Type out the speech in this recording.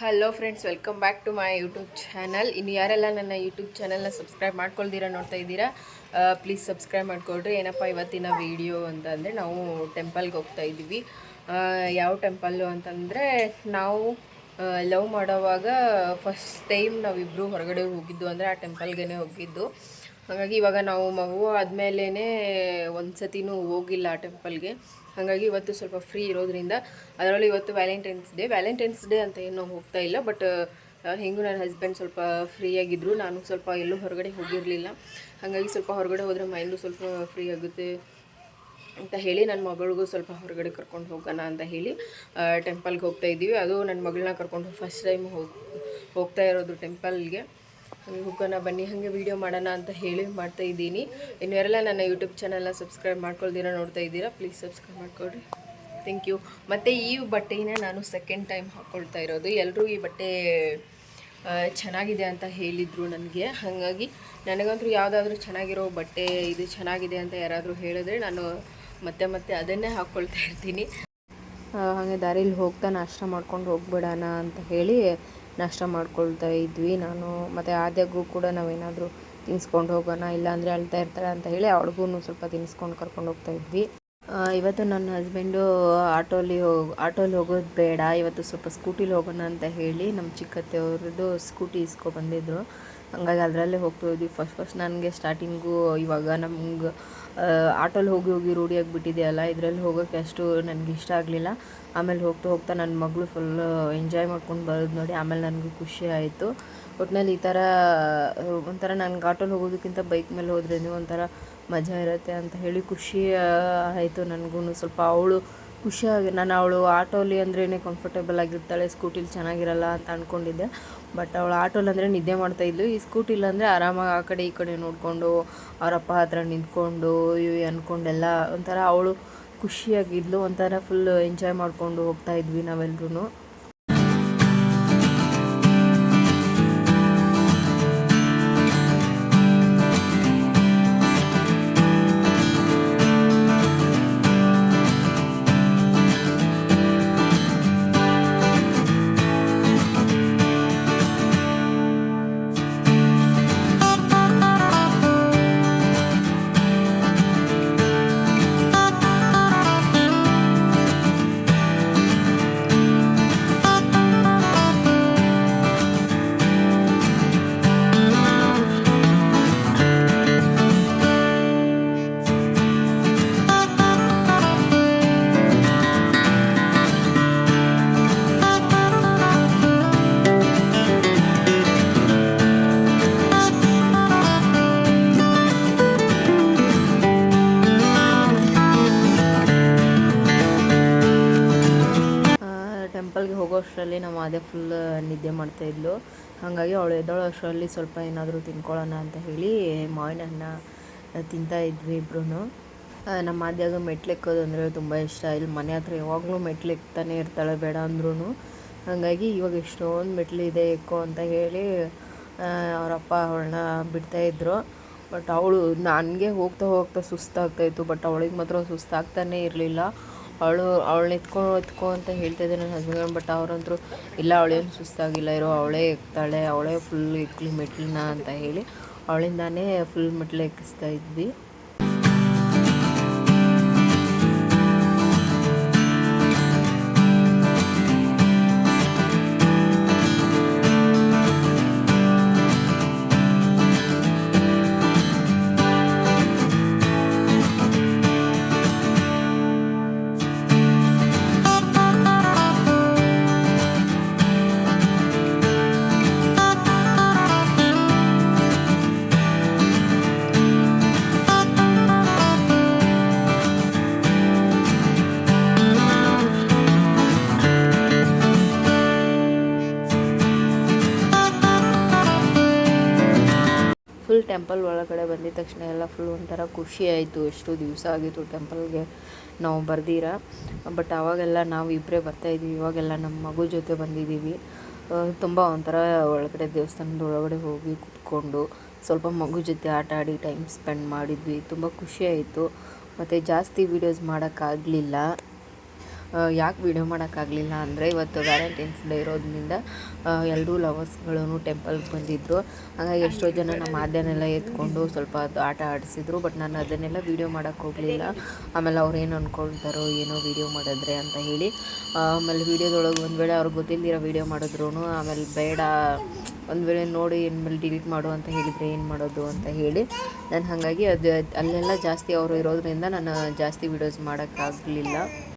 Hello friends welcome back to my YouTube channel ಇನ್ನು ಯಾರೆಲ್ಲ ನನ್ನ ಯೂಟ್ಯೂಬ್ ಚಾನಲ್ನ ಸಬ್ಸ್ಕ್ರೈಬ್ ಮಾಡ್ಕೊಳ್ದಿರ ನೋಡ್ತಾ ಇದ್ದೀರಾ ಪ್ಲೀಸ್ ಸಬ್ಸ್ಕ್ರೈಬ್ ಮಾಡ್ಕೊಳ್ರಿ. ಏನಪ್ಪ ಇವತ್ತಿನ ವಿಡಿಯೋ ಅಂತಂದರೆ ನಾವು ಟೆಂಪಲ್ಗೆ ಹೋಗ್ತಾ ಇದ್ದೀವಿ. ಯಾವ ಟೆಂಪಲ್ಲು ಅಂತಂದರೆ ನಾವು ಲವ್ ಮಾಡೋವಾಗ ಫಸ್ಟ್ ಟೈಮ್ ನಾವಿಬ್ಬರು ಹೊರಗಡೆ ಹೋಗಿದ್ದು ಅಂದರೆ ಆ ಟೆಂಪಲ್ಗೆ ಹೋಗಿದ್ದು. ಹಾಗಾಗಿ ಇವಾಗ ನಾವು ಮಗು ಆದಮೇಲೇ ಒಂದು ಸತಿನೂ ಹೋಗಿಲ್ಲ ಆ ಟೆಂಪಲ್ಗೆ ಹಾಗಾಗಿ ಇವತ್ತು ಸ್ವಲ್ಪ ಫ್ರೀ ಇರೋದ್ರಿಂದ ಅದರಲ್ಲೂ ಇವತ್ತು ವ್ಯಾಲೆಂಟೈನ್ಸ್ ಡೇ ವ್ಯಾಲೆಂಟೈನ್ಸ್ ಡೇ ಅಂತ ಏನು ಹೋಗ್ತಾ ಇಲ್ಲ ಬಟ್ ಹೆಂಗೂ ನನ್ನ ಹಸ್ಬೆಂಡ್ ಸ್ವಲ್ಪ ಫ್ರೀ ಆಗಿದ್ದರು ನಾನು ಸ್ವಲ್ಪ ಎಲ್ಲೂ ಹೊರಗಡೆ ಹೋಗಿರಲಿಲ್ಲ. ಹಾಗಾಗಿ ಸ್ವಲ್ಪ ಹೊರಗಡೆ ಹೋದರೆ ಮೈಂಡು ಸ್ವಲ್ಪ ಫ್ರೀ ಆಗುತ್ತೆ ಅಂತ ಹೇಳಿ ನನ್ನ ಮಗಳಿಗೂ ಸ್ವಲ್ಪ ಹೊರಗಡೆ ಕರ್ಕೊಂಡು ಹೋಗೋಣ ಅಂತ ಹೇಳಿ ಟೆಂಪಲ್ಗೆ ಹೋಗ್ತಾ ಇದ್ದೀವಿ. ಅದು ನನ್ನ ಮಗಳನ್ನ ಕರ್ಕೊಂಡು ಫಸ್ಟ್ ಟೈಮ್ ಹೋಗಿ, ಹೋಗ್ತಾ ಇರೋದು ಟೆಂಪಲ್ಗೆ ಹೋಗೋಣ, ಬನ್ನಿ, ಹಾಗೆ ವೀಡಿಯೋ ಮಾಡೋಣ ಅಂತ ಹೇಳಿ ಮಾಡ್ತಾ ಇದ್ದೀನಿ. ಇನ್ನು ಯಾರೆಲ್ಲ ನನ್ನ ಯೂಟ್ಯೂಬ್ ಚಾನಲ್ನ ಸಬ್ಸ್ಕ್ರೈಬ್ ಮಾಡ್ಕೊಳ್ದಿರ ನೋಡ್ತಾ ಇದ್ದೀರಾ ಪ್ಲೀಸ್ ಸಬ್ಸ್ಕ್ರೈಬ್ ಮಾಡ್ಕೊಳ್ಳಿ ಥ್ಯಾಂಕ್ ಯು ಮತ್ತು ಈ ಬಟ್ಟೆನ ನಾನು ಸೆಕೆಂಡ್ ಟೈಮ್ ಹಾಕ್ಕೊಳ್ತಾ ಇರೋದು. ಎಲ್ಲರೂ ಈ ಬಟ್ಟೆ ಚೆನ್ನಾಗಿದೆ ಅಂತ ಹೇಳಿದರು ನನಗೆ. ಹಾಗಾಗಿ ನನಗಂತೂ ಯಾವುದಾದ್ರೂ ಚೆನ್ನಾಗಿರೋ ಬಟ್ಟೆ, ಇದು ಚೆನ್ನಾಗಿದೆ ಅಂತ ಯಾರಾದರೂ ಹೇಳಿದ್ರೆ ನಾನು ಮತ್ತೆ ಮತ್ತೆ ಅದನ್ನೇ ಹಾಕ್ಕೊಳ್ತಾ ಇರ್ತೀನಿ. ಹಾಗೆ ದಾರಿಲಿ ಹೋಗ್ತಾ ನಾಷ್ಟ ಮಾಡ್ಕೊಂಡು ಹೋಗ್ಬಿಡೋಣ ಅಂತ ಹೇಳಿ ನಾಷ್ಟ ಮಾಡ್ಕೊಳ್ತಾ ಇದ್ವಿ. ನಾನು ಮತ್ತು ಆದ್ಯಾಗೂ ಕೂಡ ನಾವೇನಾದರೂ ತಿನ್ಸ್ಕೊಂಡು ಹೋಗೋಣ, ಇಲ್ಲಾಂದರೆ ಅಳ್ತಾ ಇರ್ತಾಳೆ ಅಂತ ಹೇಳಿ ಅವ್ಳಿಗೂ ಸ್ವಲ್ಪ ತಿನ್ನಿಸ್ಕೊಂಡು ಕರ್ಕೊಂಡು ಹೋಗ್ತಾ ಇದ್ವಿ. ಇವತ್ತು ನನ್ನ ಹಸ್ಬೆಂಡು ಆಟೋಲಿ ಹೋಗಿ ಆಟೋಲಿ ಹೋಗೋದು ಬೇಡ, ಇವತ್ತು ಸ್ವಲ್ಪ ಸ್ಕೂಟಿಲಿ ಹೋಗೋಣ ಅಂತ ಹೇಳಿ ನಮ್ಮ ಚಿಕ್ಕತ್ತೆಯವ್ರದ್ದು ಸ್ಕೂಟಿ ಇಸ್ಕೊ ಬಂದಿದ್ದರು ಹಂಗಾಗಿ ಅದರಲ್ಲೇ ಹೋಗ್ತಾ ಇದ್ವಿ. ಫಸ್ಟ್ ಫಸ್ಟ್ ನನಗೆ ಸ್ಟಾರ್ಟಿಂಗು ಇವಾಗ ನಮ್ಗೆ ಆಟೋಲಿ ಹೋಗಿ ಹೋಗಿ ರೂಢಿಯಾಗಿಬಿಟ್ಟಿದೆಯಲ್ಲ ಇದರಲ್ಲಿ ಹೋಗೋಕ್ಕೆ ಅಷ್ಟು ನನಗೆ ಇಷ್ಟ ಆಗಲಿಲ್ಲ. ಆಮೇಲೆ ಹೋಗ್ತಾ ಹೋಗ್ತಾ ನನ್ನ ಮಗಳು ಫುಲ್ ಎಂಜಾಯ್ ಮಾಡ್ಕೊಂಡು ಬರೋದು ನೋಡಿ ಆಮೇಲೆ ನನಗೆ ಖುಷಿ ಆಯಿತು. ಒಟ್ಟಿನಲ್ಲಿ ಈ ಥರ, ಒಂಥರ ನನಗೆ ಆಟೋಲಿ ಹೋಗೋದಕ್ಕಿಂತ ಬೈಕ್ ಮೇಲೆ ಹೋದ್ರೇ ಒಂಥರ ಮಜಾ ಇರುತ್ತೆ ಅಂತ ಹೇಳಿ ಖುಷಿ ಆಯಿತು ನನಗೂ ಸ್ವಲ್ಪ ಅವಳು ಖುಷಿಯಾಗಿ ನಾನು ಅವಳು ಆಟೋಲಿ ಅಂದ್ರೇ ಕಂಫರ್ಟೇಬಲ್ ಆಗಿರ್ತಾಳೆ ಸ್ಕೂಟಿಲಿ ಚೆನ್ನಾಗಿರಲ್ಲ ಅಂತ ಅಂದ್ಕೊಂಡಿದ್ದೆ ಬಟ್ ಅವಳು ಆಟೋಲಿ ಅಂದರೆ ನಿದ್ದೆ ಮಾಡ್ತಾ ಇದ್ಲು. ಈ ಸ್ಕೂಟಿಲಿ ಅಂದರೆ ಆರಾಮಾಗಿ ಆ ಕಡೆ ಈ ಕಡೆ ನೋಡಿಕೊಂಡು ಅವರಪ್ಪ ಹತ್ರ ನಿಂತ್ಕೊಂಡು, ಇವು ಅಂದ್ಕೊಂಡೆಲ್ಲ ಒಂಥರ ಅವಳು ಖುಷಿಯಾಗಿದ್ಲು, ಒಂಥರ ಫುಲ್ ಎಂಜಾಯ್ ಮಾಡ್ಕೊಂಡು ಹೋಗ್ತಾ ಇದ್ವಿ ನಾವೆಲ್ಲರೂ ಟೆಂಪಲ್ಗೆ ಹೋಗೋ ಅಷ್ಟರಲ್ಲಿ ನಮ್ಮ ಅದೇ ಫುಲ್ ನಿದ್ದೆ ಮಾಡ್ತಾ ಇದ್ಲು. ಹಾಗಾಗಿ ಅವಳು ಎದ್ದೋಳೋ ಅಷ್ಟರಲ್ಲಿ ಸ್ವಲ್ಪ ಏನಾದರೂ ತಿನ್ಕೊಳ್ಳೋಣ ಅಂತ ಹೇಳಿ ಮಾವಿನ ಹಣ್ಣ ತಿಂತಾ ಇದ್ವಿ ಇಬ್ರು ನಮ್ಮ ಆದ್ಯಾಗ ಮೆಟ್ಲೆಕ್ಕೋದು ಅಂದರೆ ತುಂಬ ಇಷ್ಟ. ಇಲ್ಲಿ ಮನೆ ಹತ್ರ ಯಾವಾಗಲೂ ಮೆಟ್ಲೆಕ್ತಾನೆ ಇರ್ತಾಳೆ ಬೇಡ ಅಂದ್ರೂ ಹಾಗಾಗಿ ಇವಾಗ ಎಷ್ಟೊಂದು ಮೆಟ್ಲು ಇದೆ ಎಕ್ಕೋ ಅಂತ ಹೇಳಿ ಅವರಪ್ಪ ಅವಳನ್ನ ಬಿಡ್ತಾಯಿದ್ರು ಬಟ್ ಅವಳು ನನಗೆ ಹೋಗ್ತಾ ಹೋಗ್ತಾ ಸುಸ್ತಾಗ್ತಾಯಿತ್ತು ಬಟ್ ಅವಳಿಗೆ ಮಾತ್ರ ಸುಸ್ತಾಗ್ತಾನೆ ಇರಲಿಲ್ಲ. ಅವಳು ಅವಳು ಎತ್ಕೊ ಎತ್ಕೊ ಅಂತ ಹೇಳ್ತಾ ಇದ್ದೆ ನನ್ನ ಹಸ್ಬೆಂಡ್ ಬಟ್ ಅವರಂತೂ ಇಲ್ಲ ಅವಳೇನು ಸುಸ್ತಾಗಿಲ್ಲ, ಇರೋ, ಅವಳೇ ಎಕ್ತಾಳೆ ಅವಳೇ ಫುಲ್ ಎಕ್ಲಿ ಮೆಟ್ಲನ್ನ ಅಂತ ಹೇಳಿ, ಅವಳಿಂದಾನೇ ಫುಲ್ ಮೆಟ್ಲು ಎಕ್ಕಿಸ್ತಾ ಇದ್ವಿ. ಟೆಂಪಲ್ ಒಳಗಡೆ ಬಂದಿದ ತಕ್ಷಣ ಎಲ್ಲ ಫುಲ್ ಒಂಥರ ಖುಷಿ ಆಯಿತು. ಎಷ್ಟು ದಿವಸ ಆಗಿತ್ತು ಟೆಂಪಲ್ಗೆ ನಾವು ಬರ್ದಿರ. ಬಟ್ ಆವಾಗೆಲ್ಲ ನಾವು ಇಬ್ಬರೇ ಬರ್ತಾಯಿದ್ವಿ ಇವಾಗೆಲ್ಲ ನಮ್ಮ ಮಗು ಜೊತೆ ಬಂದಿದ್ದೀವಿ. ತುಂಬ ಒಂಥರ ಒಳಗಡೆ ದೇವಸ್ಥಾನದ ಒಳಗಡೆ ಹೋಗಿ ಕುತ್ಕೊಂಡು ಸ್ವಲ್ಪ ಮಗು ಜೊತೆ ಆಟ ಆಡಿ ಟೈಮ್ ಸ್ಪೆಂಡ್ ಮಾಡಿದ್ವಿ. ತುಂಬ ಖುಷಿ ಆಯಿತು. ಮತ್ತು ಜಾಸ್ತಿ ವೀಡಿಯೋಸ್ ಮಾಡೋಕ್ಕಾಗಲಿಲ್ಲ ಯಾಕೆ ವಿಡಿಯೋ ಮಾಡೋಕ್ಕಾಗಲಿಲ್ಲ ಅಂದರೆ ಇವತ್ತು ವ್ಯಾಲೆಂಟೈನ್ಸ್ ಡೇ ಇರೋದ್ರಿಂದ ಎಲ್ಲರೂ ಲವರ್ಸ್ಗಳು ಟೆಂಪಲ್ಗೆ ಬಂದಿದ್ದರು ಹಾಗಾಗಿ ಎಷ್ಟೋ ಜನ ನಮ್ಮ ಮಾಧ್ಯಮೆಲ್ಲ ಎತ್ಕೊಂಡು ಸ್ವಲ್ಪ ಹೊತ್ತು ಆಟ ಆಡಿಸಿದ್ರು ಬಟ್ ನಾನು ಅದನ್ನೆಲ್ಲ ವೀಡಿಯೋ ಮಾಡೋಕ್ಕೆ ಹೋಗಲಿಲ್ಲ. ಆಮೇಲೆ ಅವ್ರು ಏನು ಅಂದ್ಕೊಳ್ತಾರೋ ಏನೋ ವೀಡಿಯೋ ಮಾಡಿದ್ರೆ ಅಂತ ಹೇಳಿ ಆಮೇಲೆ ವೀಡಿಯೋದೊಳಗೆ ಒಂದು ವೇಳೆ ಅವ್ರಿಗೆ ಗೊತ್ತಿಲ್ದಿರೋ ವೀಡಿಯೋ ಮಾಡಿದ್ರು ಆಮೇಲೆ ಬೇಡ, ಒಂದು ವೇಳೆ ನೋಡಿ ಇನ್ಮೇಲೆ ಡಿಲೀಟ್ ಮಾಡು ಅಂತ ಹೇಳಿದರೆ ಏನು ಮಾಡೋದು ಅಂತ ಹೇಳಿ, ನಾನು ಹಾಗಾಗಿ ಅದು ಅಲ್ಲೆಲ್ಲ ಜಾಸ್ತಿ ಅವರು ಇರೋದರಿಂದ ನಾನು ಜಾಸ್ತಿ ವೀಡಿಯೋಸ್ ಮಾಡೋಕ್ಕಾಗಲಿಲ್ಲ